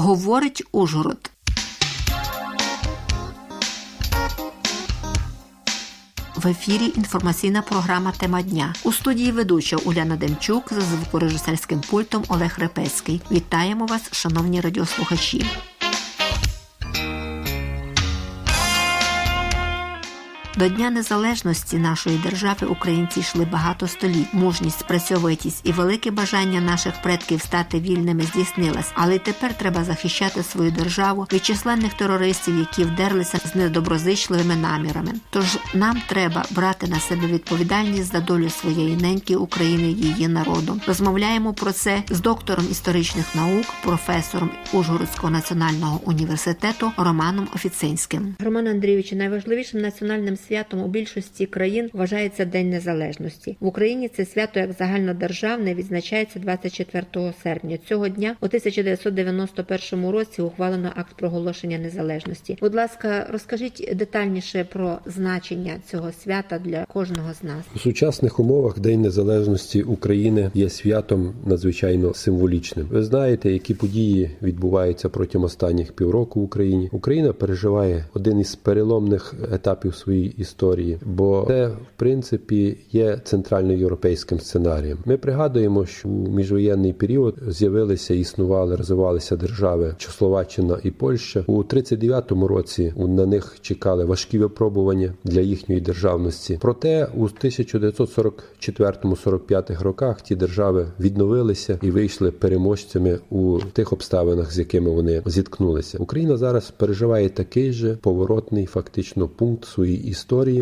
говорить Ужгород. В ефірі інформаційна програма Тема дня у студії ведуча Уляна Демчук за звукорежисерським пультом Олег Репецький. Вітаємо вас, шановні радіослухачі. До Дня Незалежності нашої держави українці йшли багато століть. Мужність, працьовитість і велике бажання наших предків стати вільними здійснилось. Але й тепер треба захищати свою державу від численних терористів, які вдерлися з недоброзичливими намірами. Тож нам треба брати на себе відповідальність за долю своєї неньки України, її народу. Розмовляємо про це з доктором історичних наук, професором Ужгородського національного університету Романом Офіцинським. Роман Андрійович, найважливішим національним святом у більшості країн вважається День Незалежності. В Україні це свято як загальнодержавне відзначається 24 серпня. Цього дня у 1991 році ухвалено акт проголошення незалежності. Будь ласка, розкажіть детальніше про значення цього свята для кожного з нас у сучасних умовах. День Незалежності України є святом надзвичайно символічним. Ви знаєте, які події відбуваються протягом останніх півроку в Україні. Україна переживає один із переломних етапів своєї історії, бо це в принципі є центральноєвропейським сценарієм. Ми пригадуємо, що у міжвоєнний період з'явилися, існували, розвивалися держави Чехословаччина і Польща у 39-му році. На них чекали важкі випробування для їхньої державності. Проте у 1944-45 роках ті держави відновилися і вийшли переможцями у тих обставинах, з якими вони зіткнулися. Україна зараз переживає такий же поворотний фактично пункт своїй історії.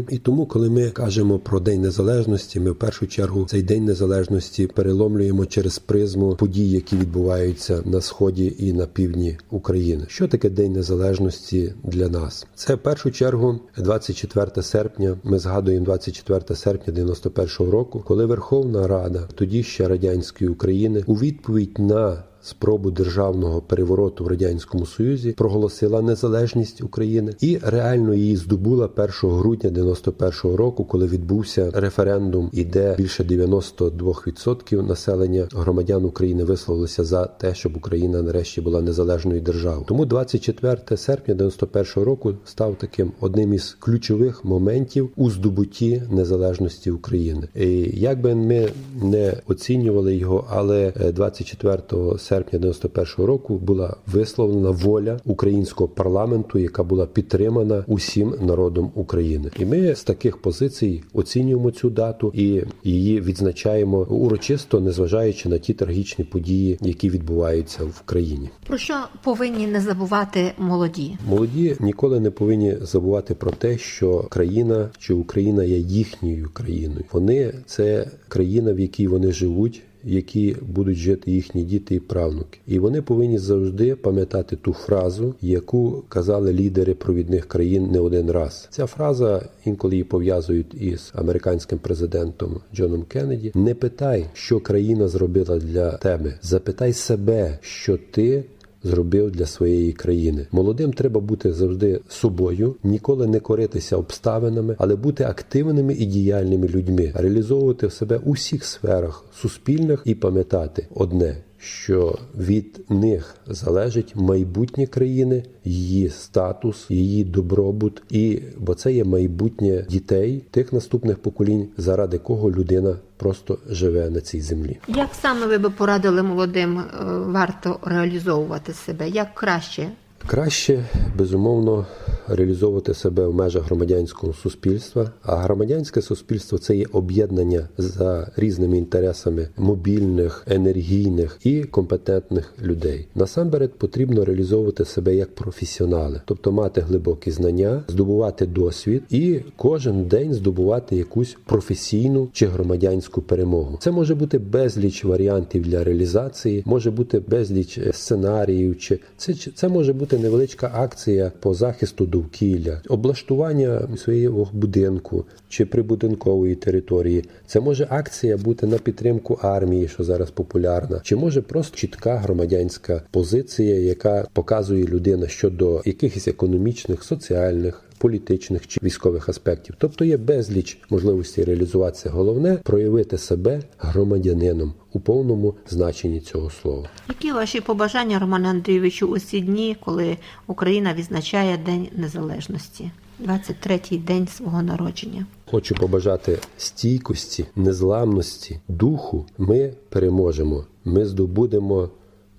І тому, коли ми кажемо про День Незалежності, ми в першу чергу цей день незалежності переломлюємо через призму подій, які відбуваються на сході і на півдні України. Що таке День Незалежності для нас? Це в першу чергу 24 серпня. Ми згадуємо 24 серпня 91-го року, коли Верховна Рада, тоді ще радянської України, у відповідь на спробу державного перевороту в радянському союзі проголосила незалежність України і реально її здобула 1 грудня 91-го року, коли відбувся референдум, і де більше 92% населення громадян України висловилися за те, щоб Україна нарешті була незалежною державою. Тому 24 серпня 91-го року став таким одним із ключових моментів у здобутті незалежності України. І Як би ми не оцінювали його, але 24 серпня серпня 91-го року була висловлена воля українського парламенту, яка була підтримана усім народом України. І ми з таких позицій оцінюємо цю дату і її відзначаємо урочисто, незважаючи на ті трагічні події, які відбуваються в країні. Про що повинні не забувати молоді? Молоді ніколи не повинні забувати про те, що країна що Україна є їхньою країною. Вони це країна, в якій вони живуть які будуть жити їхні діти і правнуки. І вони повинні завжди пам'ятати ту фразу, яку казали лідери провідних країн не один раз. Ця фраза інколи її пов'язують із американським президентом Джоном Кеннеді. Не питай, що країна зробила для тебе. Запитай себе, що ти зробив для своєї країни. Молодим треба бути завжди собою, ніколи не коритися обставинами, але бути активними і діяльними людьми, реалізовувати в себе у всіх сферах суспільних і пам'ятати одне що від них залежить майбутнє країни, її статус, її добробут, і бо це є майбутнє дітей тих наступних поколінь, заради кого людина просто живе на цій землі. Як саме ви би порадили молодим е, варто реалізовувати себе? Як краще? Краще безумовно реалізовувати себе в межах громадянського суспільства. А громадянське суспільство це є об'єднання за різними інтересами мобільних, енергійних і компетентних людей. Насамперед потрібно реалізовувати себе як професіонали, тобто мати глибокі знання, здобувати досвід і кожен день здобувати якусь професійну чи громадянську перемогу. Це може бути безліч варіантів для реалізації, може бути безліч сценаріїв, чи це це може бути невеличка акція по захисту довкілля, облаштування свого будинку чи прибудинкової території. Це може акція бути на підтримку армії, що зараз популярна, чи може просто чітка громадянська позиція, яка показує людина щодо якихось економічних, соціальних політичних чи військових аспектів. Тобто є безліч можливостей реалізуватися. Головне проявити себе громадянином у повному значенні цього слова. Які ваші побажання, Романе Андрійовичу, у ці дні, коли Україна відзначає День Незалежності, 23-й день свого народження? Хочу побажати стійкості, незламності, духу. Ми переможемо. Ми здобудемо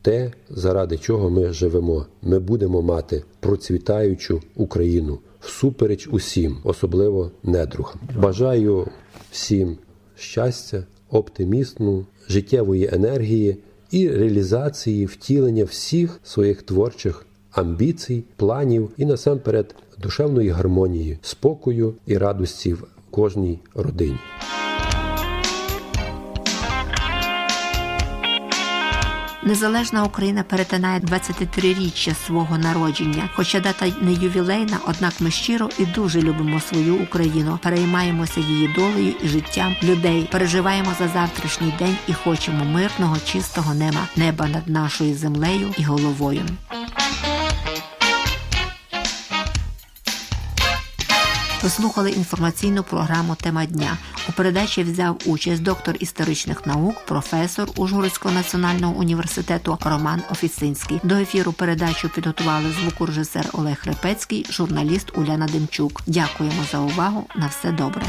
те, заради чого ми живемо. Ми будемо мати процвітаючу Україну всупереч усім, особливо недругам. Бажаю всім щастя, оптимізму, життєвої енергії і реалізації втілення всіх своїх творчих амбіцій, планів і насамперед душевної гармонії, спокою і радості в кожній родині. Незалежна Україна перетинає 23-річчя свого народження. Хоча дата не ювілейна, однак ми щиро і дуже любимо свою Україну, переймаємося її долею і життям людей, переживаємо за завтрашній день і хочемо мирного, чистого неба, неба над нашою землею і головою. Ви слухали інформаційну програму Тема дня. У передачі взяв участь доктор історичних наук, професор Ужгородського національного університету Роман Офіцинський. До ефіру передачу підготували звукорежисер Олег Репецький, журналіст Уляна Демчук. Дякуємо за увагу. На все добре.